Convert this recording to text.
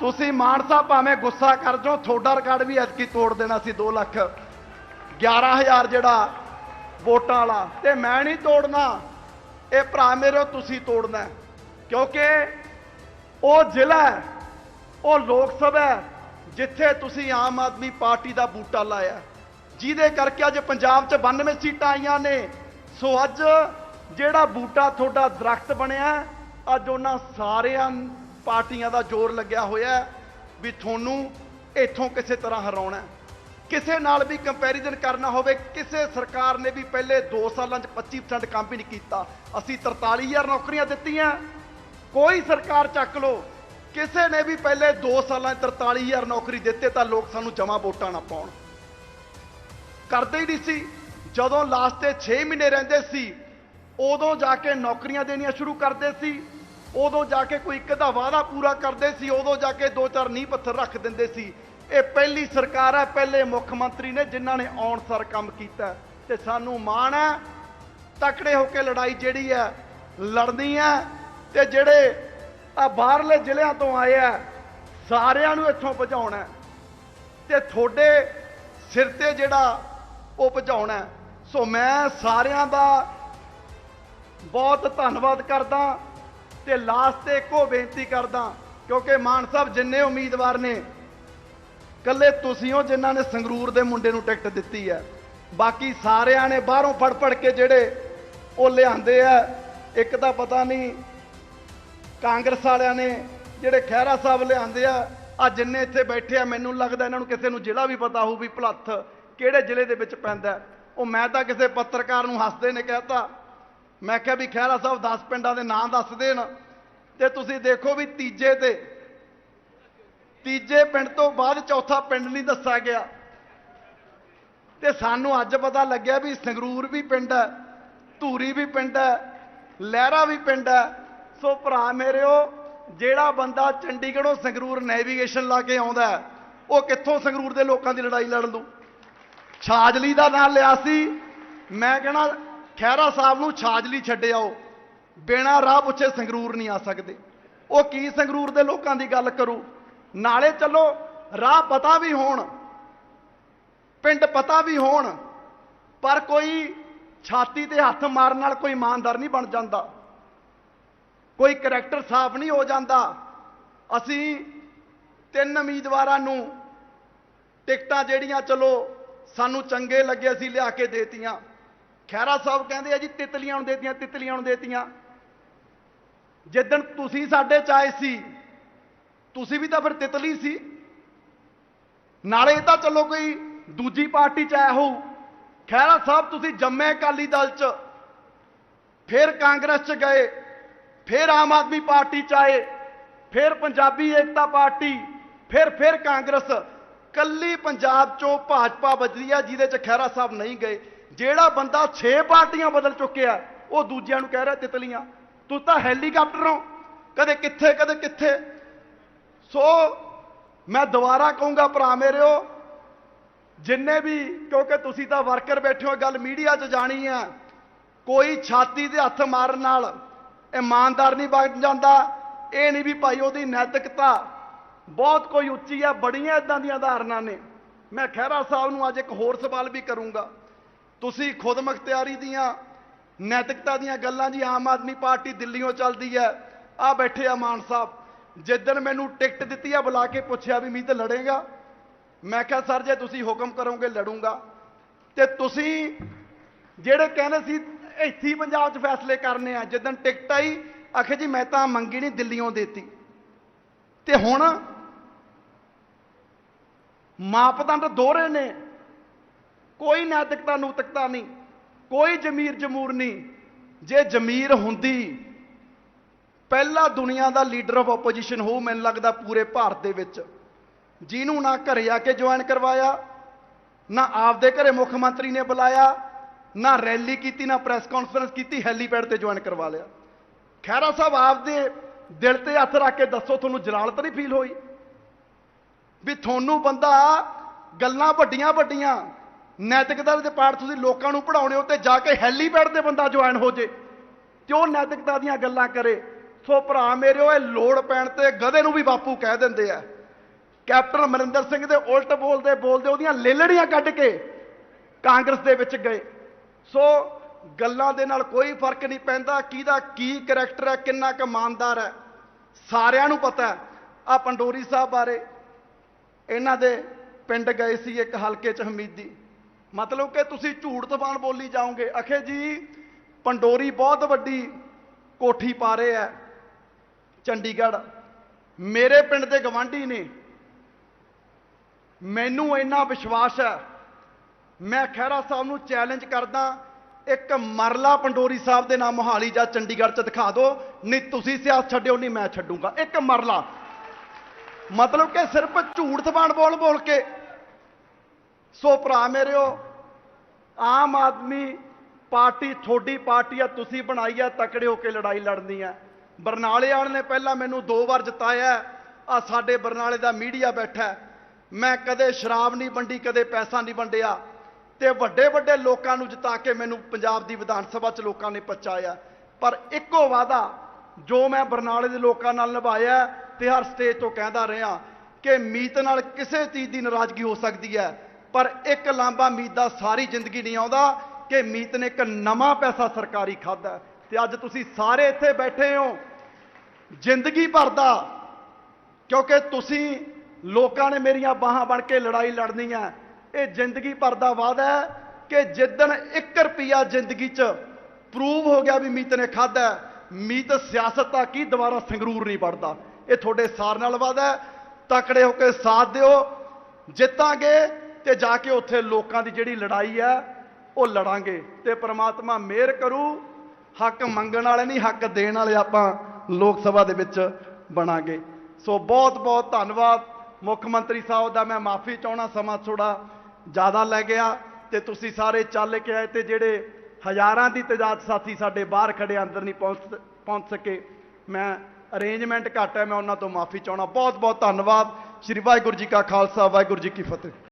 ਤੁਸੀਂ ਮਾਨ ਸਾਹਿਬ ਭਾਵੇਂ ਗੁੱਸਾ ਕਰ ਜੋ ਤੁਹਾਡਾ ਰਿਕਾਰਡ ਵੀ ਐਤਕੀ ਤੋੜ ਦੇਣਾ ਸੀ 2 ਲੱਖ 11000 ਜਿਹੜਾ ਵੋਟਾਂ ਵਾਲਾ। ਤੇ ਮੈਂ ਨਹੀਂ ਤੋੜਨਾ। ਇਹ ਭਰਾ ਮੇਰੇ ਤੁਸੀਂ ਤੋੜਨਾ ਕਿਉਂਕਿ ਉਹ ਜ਼ਿਲ੍ਹਾ ਉਹ ਲੋਕ ਸਭਾ ਜਿੱਥੇ ਤੁਸੀਂ ਆਮ ਆਦਮੀ ਪਾਰਟੀ ਦਾ ਬੂਟਾ ਲਾਇਆ ਜਿਹਦੇ ਕਰਕੇ ਅੱਜ ਪੰਜਾਬ 'ਚ 92 ਸੀਟਾਂ ਆਈਆਂ ਨੇ। ਸੋ ਅੱਜ ਜਿਹੜਾ ਬੂਟਾ ਤੁਹਾਡਾ ਦਰਖਤ ਬਣਿਆ, ਅੱਜ ਉਹਨਾਂ ਸਾਰਿਆਂ ਪਾਰਟੀਆਂ ਦਾ ਜ਼ੋਰ ਲੱਗਿਆ ਹੋਇਆ ਵੀ ਤੁਹਾਨੂੰ ਇੱਥੋਂ ਕਿਸੇ ਤਰ੍ਹਾਂ ਹਰਾਉਣਾ ਕਿਸੇ ਨਾਲ ਵੀ ਕੰਪੈਰੀਜ਼ਨ ਕਰਨਾ ਹੋਵੇ, ਕਿਸੇ ਸਰਕਾਰ ਨੇ ਵੀ ਪਹਿਲੇ 2 ਸਾਲਾਂ 'ਚ 25% ਕੰਮ ਵੀ ਨਹੀਂ ਕੀਤਾ। ਅਸੀਂ 43000 ਨੌਕਰੀਆਂ ਦਿੱਤੀਆਂ। ਕੋਈ ਸਰਕਾਰ ਚੱਕ ਲੋ ਕਿਸੇ ਨੇ ਵੀ ਪਹਿਲੇ 2 ਸਾਲਾਂ 'ਚ 43000 ਨੌਕਰੀ ਦਿੱਤੇ ਤਾਂ ਲੋਕ ਸਾਨੂੰ ਜਮਾ ਵੋਟਾਂ ਨਾ ਪਾਉਣ। ਕਰਦੇ ਹੀ ਨਹੀਂ ਸੀ। ਜਦੋਂ ਲਾਸਟ ਤੇ 6 ਮਹੀਨੇ ਰਹਿੰਦੇ ਸੀ, ਉਦੋਂ ਜਾ ਕੇ ਨੌਕਰੀਆਂ ਦੇਣੀਆਂ ਸ਼ੁਰੂ ਕਰਦੇ ਸੀ। ਉਦੋਂ ਜਾ ਕੇ ਕੋਈ ਇੱਕ ਦਾ ਵਾਅਦਾ ਪੂਰਾ ਕਰਦੇ ਸੀ, ਉਦੋਂ ਜਾ ਕੇ ਦੋ ਚਾਰ ਨੀਂਹ ਪੱਥਰ ਰੱਖ ਦਿੰਦੇ ਸੀ। ਇਹ ਪਹਿਲੀ ਸਰਕਾਰ ਹੈ, ਪਹਿਲੇ ਮੁੱਖ ਮੰਤਰੀ ਨੇ ਜਿਨ੍ਹਾਂ ਨੇ ਆਉਣ ਸਰ ਕੰਮ ਕੀਤਾ ਹੈ। ਤੇ ਸਾਨੂੰ ਮਾਣ ਹੈ, ਤਕੜੇ ਹੋ ਕੇ ਲੜਾਈ ਜਿਹੜੀ ਹੈ, ਲੜਨੀ ਹੈ। ਤੇ ਜਿਹੜੇ ਆ ਬਾਹਰਲੇ ਜ਼ਿਲ੍ਹਿਆਂ ਤੋਂ ਆਏ ਆ ਸਾਰਿਆਂ ਨੂੰ ਇੱਥੋਂ ਭਜਾਉਣਾ ਹੈ। ਤੇ ਤੁਹਾਡੇ ਸਿਰ ਤੇ ਜਿਹੜਾ ਉਹ ਭਜਾਉਣਾ ਸੋ ਮੈਂ ਸਾਰਿਆਂ ਦਾ ਬਹੁਤ ਧੰਨਵਾਦ ਕਰਦਾ। ਤੇ ਲਾਸਟ ਤੇ ਇੱਕੋ ਬੇਨਤੀ ਕਰਦਾ, ਕਿਉਂਕਿ ਮਾਨ ਸਾਹਿਬ ਜਿੰਨੇ ਉਮੀਦਵਾਰ ਨੇ ਕੱਲੇ ਤੁਸੀਂ ਹੋ ਜਿਨ੍ਹਾਂ ਨੇ ਸੰਗਰੂਰ ਦੇ ਮੁੰਡੇ ਨੂੰ ਟਿਕਟ ਦਿੱਤੀ ਹੈ। ਬਾਕੀ ਸਾਰਿਆਂ ਨੇ ਬਾਹਰੋਂ ਫੜ ਫੜ ਕੇ ਜਿਹੜੇ ਉਹ ਲਿਆਂਦੇ ਆ, ਇੱਕ ਤਾਂ ਪਤਾ ਨਹੀਂ ਕਾਂਗਰਸ ਵਾਲਿਆਂ ਨੇ ਜਿਹੜੇ ਖਹਿਰਾ ਸਾਹਿਬ ਲਿਆਂਦੇ ਆ ਆ ਜਿੰਨੇ ਇੱਥੇ ਬੈਠੇ ਆ, ਮੈਨੂੰ ਲੱਗਦਾ ਇਹਨਾਂ ਨੂੰ ਕਿਸੇ ਨੂੰ ਜ਼ਿਲ੍ਹਾ ਵੀ ਪਤਾ ਹੋਊ ਵੀ ਭਲੱਥ ਕਿਹੜੇ ਜ਼ਿਲ੍ਹੇ ਦੇ ਵਿੱਚ ਪੈਂਦਾ। ਉਹ ਮੈਂ ਤਾਂ ਕਿਸੇ ਪੱਤਰਕਾਰ ਨੂੰ ਹੱਸਦੇ ਨੇ ਕਹਿਤਾ ਮੈਂ ਕਿਹਾ ਵੀ ਖਹਿਰਾ ਸਾਹਿਬ 10 ਪਿੰਡਾਂ ਦੇ ਨਾਂ ਦੱਸ ਦੇਣ। ਤੇ ਤੁਸੀਂ ਦੇਖੋ ਵੀ ਤੀਜੇ ਤੇ, ਤੀਜੇ ਪਿੰਡ ਤੋਂ ਬਾਅਦ ਚੌਥਾ ਪਿੰਡ ਨਹੀਂ ਦੱਸਿਆ ਗਿਆ। ਤੇ ਸਾਨੂੰ ਅੱਜ ਪਤਾ ਲੱਗਿਆ ਵੀ ਸੰਗਰੂਰ ਵੀ ਪਿੰਡ ਹੈ, ਧੂਰੀ ਵੀ ਪਿੰਡ ਹੈ, ਲਹਿਰਾ ਵੀ ਪਿੰਡ ਹੈ। ਸੋ ਭਰਾ ਮੇਰਿਓ, ਜਿਹੜਾ ਬੰਦਾ ਚੰਡੀਗੜ੍ਹੋਂ ਸੰਗਰੂਰ ਨੈਵੀਗੇਸ਼ਨ ਲਾ ਕੇ ਆਉਂਦਾ ਉਹ ਕਿੱਥੋਂ ਸੰਗਰੂਰ ਦੇ ਲੋਕਾਂ ਦੀ ਲੜਾਈ ਲੜ ਲੂ? ਛਾਜਲੀ ਦਾ ਨਾਂ ਲਿਆ ਸੀ। ਮੈਂ ਕਹਣਾ ਖਹਿਰਾ ਸਾਹਿਬ ਨੂੰ ਛਾਜਲੀ ਛੱਡ ਆਓ। ਬਿਨਾਂ ਰਾਹ ਪੁੱਛੇ ਸੰਗਰੂਰ ਨਹੀਂ ਆ ਸਕਦੇ। ਉਹ ਕੀ ਸੰਗਰੂਰ ਦੇ ਲੋਕਾਂ ਦੀ ਗੱਲ ਕਰੂ? ਨਾਲੇ ਚੱਲੋ, ਰਾਹ ਪਤਾ ਵੀ ਹੋਣ, ਪਿੰਡ ਪਤਾ ਵੀ ਹੋਣ, ਪਰ ਕੋਈ ਛਾਤੀ ਤੇ ਹੱਥ ਮਾਰਨ ਨਾਲ ਕੋਈ ਇਮਾਨਦਾਰ ਨਹੀਂ ਬਣ ਜਾਂਦਾ। ਕੋਈ ਕਰੈਕਟਰ ਸਾਫ਼ ਨਹੀਂ ਹੋ ਜਾਂਦਾ। ਅਸੀਂ ਤਿੰਨ ਉਮੀਦਵਾਰਾਂ ਨੂੰ ਟਿਕਟਾਂ ਜਿਹੜੀਆਂ, ਚਲੋ, ਸਾਨੂੰ ਚੰਗੇ ਲੱਗੇ ਅਸੀਂ ਲਿਆ ਕੇ ਦੇਤੀਆਂ। ਖੈਰਾ ਸਾਹਿਬ ਕਹਿੰਦੇ ਆ ਜੀ, ਤਿਤਲੀਆਂ ਨੂੰ ਦੇਤੀਆਂ, ਤਿਤਲੀਆਂ ਨੂੰ ਦੇਤੀਆਂ। ਜਿੱਦਣ ਤੁਸੀਂ ਸਾਡੇ ਚ ਆਏ ਸੀ, ਤੁਸੀਂ ਵੀ ਤਾਂ ਫਿਰ ਤਿਤਲੀ ਸੀ। ਨਾਲੇ ਇਹ ਤਾਂ ਚਲੋ ਕੋਈ ਦੂਜੀ ਪਾਰਟੀ ਚ ਆਇਆ ਹੋਊ। ਖੈਰਾ ਸਾਹਿਬ, ਤੁਸੀਂ ਜੰਮੇ ਅਕਾਲੀ ਦਲ ਚ, ਫਿਰ ਕਾਂਗਰਸ ਚ ਗਏ, ਫਿਰ ਆਮ ਆਦਮੀ ਪਾਰਟੀ ਚ ਆਏ, ਫਿਰ ਪੰਜਾਬੀ ਏਕਤਾ ਪਾਰਟੀ, ਫਿਰ ਫਿਰ ਕਾਂਗਰਸ। ਕੱਲੀ ਪੰਜਾਬ ਚੋਂ ਭਾਜਪਾ ਬਚਦੀ ਆ, ਜਿਹਦੇ ਚ ਖੈਰਾ ਸਾਹਿਬ ਨਹੀਂ ਗਏ। ਜਿਹੜਾ ਬੰਦਾ 6 ਪਾਰਟੀਆਂ ਬਦਲ ਚੁੱਕਿਆ, ਉਹ ਦੂਜਿਆਂ ਨੂੰ ਕਹਿ ਰਿਹਾ ਤਿਤਲੀਆਂ। ਤੂੰ ਤਾਂ ਹੈਲੀਕਾਪਟਰ ਹੋ। ਕਦੇ ਕਿੱਥੇ ਕਦੇ ਕਿੱਥੇ। ਸੋ ਮੈਂ ਦੁਬਾਰਾ ਕਹੂੰਗਾ, ਭਰਾ ਮੇਰਿਓ ਜਿੰਨੇ ਵੀ, ਕਿਉਂਕਿ ਤੁਸੀਂ ਤਾਂ ਵਰਕਰ ਬੈਠੇ ਹੋ ਗੱਲ ਮੀਡੀਆ 'ਚ ਜਾਣੀ ਆ। ਕੋਈ ਛਾਤੀ ਦੇ ਹੱਥ ਮਾਰਨ ਨਾਲ ਇਮਾਨਦਾਰ ਨਹੀਂ ਬਣ ਜਾਂਦਾ। ਇਹ ਨਹੀਂ ਵੀ ਭਾਈ ਉਹਦੀ ਨੈਤਿਕਤਾ ਬਹੁਤ ਕੋਈ ਉੱਚੀ ਆ, ਬੜੀਆਂ ਇਦਾਂ ਦੀਆਂ ਉਦਾਹਰਨਾਂ ਨੇ। ਮੈਂ ਖਹਿਰਾ ਸਾਹਿਬ ਨੂੰ ਅੱਜ ਇੱਕ ਹੋਰ ਸਵਾਲ ਵੀ ਕਰੂੰਗਾ। ਤੁਸੀਂ ਖੁਦ ਮੁਖਤਿਆਰੀ ਦੀਆਂ, ਨੈਤਿਕਤਾ ਦੀਆਂ ਗੱਲਾਂ ਜੀ ਆਮ ਆਦਮੀ ਪਾਰਟੀ ਦਿੱਲੀੋਂ ਚੱਲਦੀ ਹੈ। ਆ ਬੈਠੇ ਆ ਮਾਨ ਸਾਹਿਬ ਜਿੱਦਣ ਮੈਨੂੰ ਟਿਕਟ ਦਿੱਤੀ ਆ ਬੁਲਾ ਕੇ ਪੁੱਛਿਆ ਵੀ ਮੀਤ ਲੜੇਗਾ। ਮੈਂ ਕਿਹਾ, ਸਰ, ਜੇ ਤੁਸੀਂ ਹੁਕਮ ਕਰੋਗੇ, ਲੜੂੰਗਾ। ਤੇ ਤੁਸੀਂ ਜਿਹੜੇ ਕਹਿੰਦੇ ਸੀ, ਇੱਥੇ ਪੰਜਾਬ 'ਚ ਫੈਸਲੇ ਕਰਨੇ ਆ ਜਿੱਦਣ ਟਿਕਟ ਆਈ, ਆਖੇ ਜੀ, ਮੈਂ ਤਾਂ ਮੰਗੀ ਨਹੀਂ ਦਿੱਲੀੋਂ ਦੇਤੀ। ਤੇ ਹੁਣ ਮਾਪਦੰਡ ਦੋਹਰੇ ਨੇ। ਕੋਈ ਨੈਤਿਕਤਾ ਨੂਤਿਕਤਾ ਨਹੀਂ, ਕੋਈ ਜ਼ਮੀਰ ਜਮੂਰ ਨਹੀਂ। ਜੇ ਜ਼ਮੀਰ ਹੁੰਦੀ, ਪਹਿਲਾ ਦੁਨੀਆ ਦਾ ਲੀਡਰ ਆਫ ਆਪੋਜੀਸ਼ਨ ਹੋਊ ਮੈਨੂੰ ਲੱਗਦਾ ਪੂਰੇ ਭਾਰਤ ਦੇ ਵਿੱਚ। ਜਿਹਨੂੰ ਨਾ ਘਰੇ ਆ ਕੇ ਜੁਆਇਨ ਕਰਵਾਇਆ, ਨਾ ਆਪਦੇ ਘਰੇ ਮੁੱਖ ਮੰਤਰੀ ਨੇ ਬੁਲਾਇਆ, ਨਾ ਰੈਲੀ ਕੀਤੀ, ਨਾ ਪ੍ਰੈਸ ਕਾਨਫਰੰਸ ਕੀਤੀ, ਹੈਲੀਪੈਡ ਤੇ ਜੁਆਇਨ ਕਰਵਾ ਲਿਆ। ਖੈਰਾ ਸਾਹਿਬ ਆਪਦੇ ਦਿਲ ਤੇ ਹੱਥ ਰੱਖ ਕੇ ਦੱਸੋ, ਤੁਹਾਨੂੰ ਜਲਾਲਤ ਨਹੀਂ ਫੀਲ ਹੋਈ? ਵੀ ਤੁਹਾਨੂੰ ਬੰਦਾ ਗੱਲਾਂ ਵੱਡੀਆਂ ਵੱਡੀਆਂ ਨੈਤਿਕਤਾ ਦੇ ਪਾਠ ਤੁਸੀਂ ਲੋਕਾਂ ਨੂੰ ਪੜਾਉਣੇ ਹੋ ਤੇ ਜਾ ਕੇ ਹੈਲੀਪੈਡ ਤੇ ਬੰਦਾ ਜੁਆਇਨ ਹੋ ਜੇ, ਤੇ ਉਹ ਨੈਤਿਕਤਾ ਦੀਆਂ ਗੱਲਾਂ ਕਰੇ। ਸੋ ਭਰਾ ਮੇਰਿਓ ਇਹ ਲੋੜ ਪੈਣ ਤੇ ਗਧੇ ਨੂੰ ਵੀ ਬਾਪੂ ਕਹਿ ਦਿੰਦੇ ਆ। ਕੈਪਟਨ ਅਮਰਿੰਦਰ ਸਿੰਘ ਦੇ ਉਲਟ ਬੋਲਦੇ ਬੋਲਦੇ ਉਹਦੀਆਂ ਲੇਲੜੀਆਂ ਕੱਢ ਕੇ ਕਾਂਗਰਸ ਦੇ ਵਿੱਚ ਗਏ। ਸੋ ਗੱਲਾਂ ਦੇ ਨਾਲ ਕੋਈ ਫ਼ਰਕ ਨਹੀਂ ਪੈਂਦਾ ਕਿਹਦਾ ਕੀ ਕਰੈਕਟਰ ਹੈ, ਕਿੰਨਾ ਕੁ ਇਮਾਨਦਾਰ ਹੈ। ਸਾਰਿਆਂ ਨੂੰ ਪਤਾ ਹੈ, ਆ ਪੰਡੋਰੀ ਸਾਹਿਬ ਬਾਰੇ। ਇਹਨਾਂ ਦੇ ਪਿੰਡ ਗਏ ਸੀ ਇੱਕ ਹਲਕੇ ਚ ਹਮੀਦੀ। ਮਤਲਬ ਕਿ ਤੁਸੀਂ ਝੂਠ ਤਫਾਨ ਬੋਲੀ ਜਾਓਗੇ। ਅਖੇ ਜੀ, ਪੰਡੋਰੀ ਬਹੁਤ ਵੱਡੀ ਕੋਠੀ ਪਾ ਰਹੇ ਹੈ ਚੰਡੀਗੜ੍ਹ। ਮੇਰੇ ਪਿੰਡ ਦੇ ਗਵਾਂਢੀ ਨੇ। ਮੈਨੂੰ ਇੰਨਾ ਵਿਸ਼ਵਾਸ ਹੈ। ਮੈਂ ਖਹਿਰਾ ਸਾਹਿਬ ਨੂੰ ਚੈਲੰਜ ਕਰਦਾ, ਇੱਕ ਮਰਲਾ ਪੰਡੋਰੀ ਸਾਹਿਬ ਦੇ ਨਾਮ ਮੋਹਾਲੀ ਜਾਂ ਚੰਡੀਗੜ੍ਹ ਚ ਦਿਖਾ ਦਿਓ। ਨਹੀਂ, ਤੁਸੀਂ ਸਿਆਸਤ ਛੱਡਿਓ, ਨਹੀਂ, ਮੈਂ ਛੱਡੂੰਗਾ। ਇੱਕ ਮਰਲਾ। ਮਤਲਬ ਕਿ ਸਿਰਫ ਝੂਠ ਜ਼ਬਾਨ ਬੋਲ ਬੋਲ ਕੇ ਸੋ ਭਰਾ ਮੇਰਿਓ, ਆਮ ਆਦਮੀ ਪਾਰਟੀ ਥੋੜੀ ਪਾਰਟੀ ਆ, ਤੁਸੀਂ ਬਣਾਈ ਆ, ਤਕੜੇ ਹੋ ਕੇ ਲੜਾਈ ਲੜਨੀ ਆ। ਬਰਨਾਲੇ ਵਾਲੇ ਨੇ ਪਹਿਲਾਂ ਮੈਨੂੰ ਦੋ ਵਾਰ ਜਿਤਾਇਆ, ਆ ਸਾਡੇ ਬਰਨਾਲੇ ਦਾ ਮੀਡੀਆ ਬੈਠਾ। ਮੈਂ ਕਦੇ ਸ਼ਰਾਬ ਨਹੀਂ ਵੰਡੀ, ਕਦੇ ਪੈਸਾ ਨਹੀਂ ਵੰਡਿਆ। ਤੇ ਵੱਡੇ ਵੱਡੇ ਲੋਕਾਂ ਨੂੰ ਜਿਤਾ ਕੇ ਮੈਨੂੰ ਪੰਜਾਬ ਦੀ ਵਿਧਾਨ ਸਭਾ ਚ ਲੋਕਾਂ ਨੇ ਪਹੁੰਚਾਇਆ ਪਰ ਇੱਕੋ ਵਾਅਦਾ ਜੋ ਮੈਂ ਬਰਨਾਲੇ ਦੇ ਲੋਕਾਂ ਨਾਲ ਨਿਭਾਇਆ, ਤੇ ਹਰ ਸਟੇਜ ਤੋਂ ਕਹਿੰਦਾ ਰਿਹਾ ਕਿ ਮੀਤ ਨਾਲ ਕਿਸੇ ਚੀਜ਼ ਦੀ ਨਾਰਾਜ਼ਗੀ ਹੋ ਸਕਦੀ ਹੈ। ਪਰ ਇੱਕ ਲਾਂਬਾ ਮੀਤ ਦਾ ਸਾਰੀ ਜ਼ਿੰਦਗੀ ਨਹੀਂ ਆਉਂਦਾ ਕਿ ਮੀਤ ਨੇ ਇੱਕ ਨਵਾਂ ਪੈਸਾ ਸਰਕਾਰੀ ਖਾਦਾ ਤੇ ਅੱਜ ਤੁਸੀਂ ਸਾਰੇ ਇੱਥੇ ਬੈਠੇ ਹੋ। ਜ਼ਿੰਦਗੀ ਭਰ ਦਾ, ਕਿਉਂਕਿ ਤੁਸੀਂ ਲੋਕਾਂ ਨੇ ਮੇਰੀਆਂ ਬਾਹਾਂ ਬਣ ਕੇ ਲੜਾਈ ਲੜਨੀ ਹੈ। ਇਹ ਜ਼ਿੰਦਗੀ ਭਰ ਦਾ ਵਾਅਦਾ ਹੈ ਕਿ ਜਿੱਦਣ 1 ਰੁਪਿਆ ਜ਼ਿੰਦਗੀ 'ਚ ਪ੍ਰੂਵ ਹੋ ਗਿਆ ਵੀ ਮੀਤ ਨੇ ਖਾਦਾ ਮੀਤ ਸਿਆਸਤ ਦਾ ਕੀ ਦੁਬਾਰਾ ਸੰਗਰੂਰ ਨਹੀਂ ਵੜਦਾ ਇਹ ਤੁਹਾਡੇ ਸਾਰ ਨਾਲ ਵਾਅਦਾ ਤਕੜੇ ਹੋ ਕੇ ਸਾਥ ਦਿਓ। ਜਿੱਤਾਂਗੇ ਤੇ ਜਾ ਕੇ ਉੱਥੇ ਲੋਕਾਂ ਦੀ ਜਿਹੜੀ ਲੜਾਈ ਹੈ, ਉਹ ਲੜਾਂਗੇ। ਤੇ ਪ੍ਰਮਾਤਮਾ ਮਿਹਰ ਕਰੂ, ਹੱਕ ਮੰਗਣ ਵਾਲੇ ਨਹੀਂ, ਹੱਕ ਦੇਣ ਵਾਲੇ ਆਪਾਂ ਲੋਕ ਸਭਾ ਦੇ ਵਿੱਚ ਬਣਾਂਗੇ। ਸੋ ਬਹੁਤ ਬਹੁਤ ਧੰਨਵਾਦ। ਮੁੱਖ ਮੰਤਰੀ ਸਾਹਿਬ ਦਾ ਮੈਂ ਮਾਫੀ ਚਾਹਣਾ ਸਮਾਂ ਥੋੜਾ ਜ਼ਿਆਦਾ ਲੈ ਗਿਆ ਤੇ ਤੁਸੀਂ ਸਾਰੇ ਚੱਲ ਕੇ ਆਏ ਤੇ ਜਿਹੜੇ ਹਜ਼ਾਰਾਂ ਦੀ ਤਦਾਦ ਸਾਥੀ ਸਾਡੇ ਬਾਹਰ ਖੜੇ ਅੰਦਰ ਨਹੀਂ ਪਹੁੰਚ ਪਹੁੰਚ ਸਕੇ, ਮੈਂ ਅਰੇਂਜਮੈਂਟ ਘੱਟ ਹੈ, ਮੈਂ ਉਹਨਾਂ ਤੋਂ ਮਾਫੀ ਚਾਹਣਾ ਬਹੁਤ ਬਹੁਤ ਧੰਨਵਾਦ। ਸ਼੍ਰੀ ਵਾਹਿਗੁਰੂ ਜੀ ਕਾ ਖਾਲਸਾ, ਵਾਹਿਗੁਰੂ ਜੀ ਕੀ ਫਤਿਹ।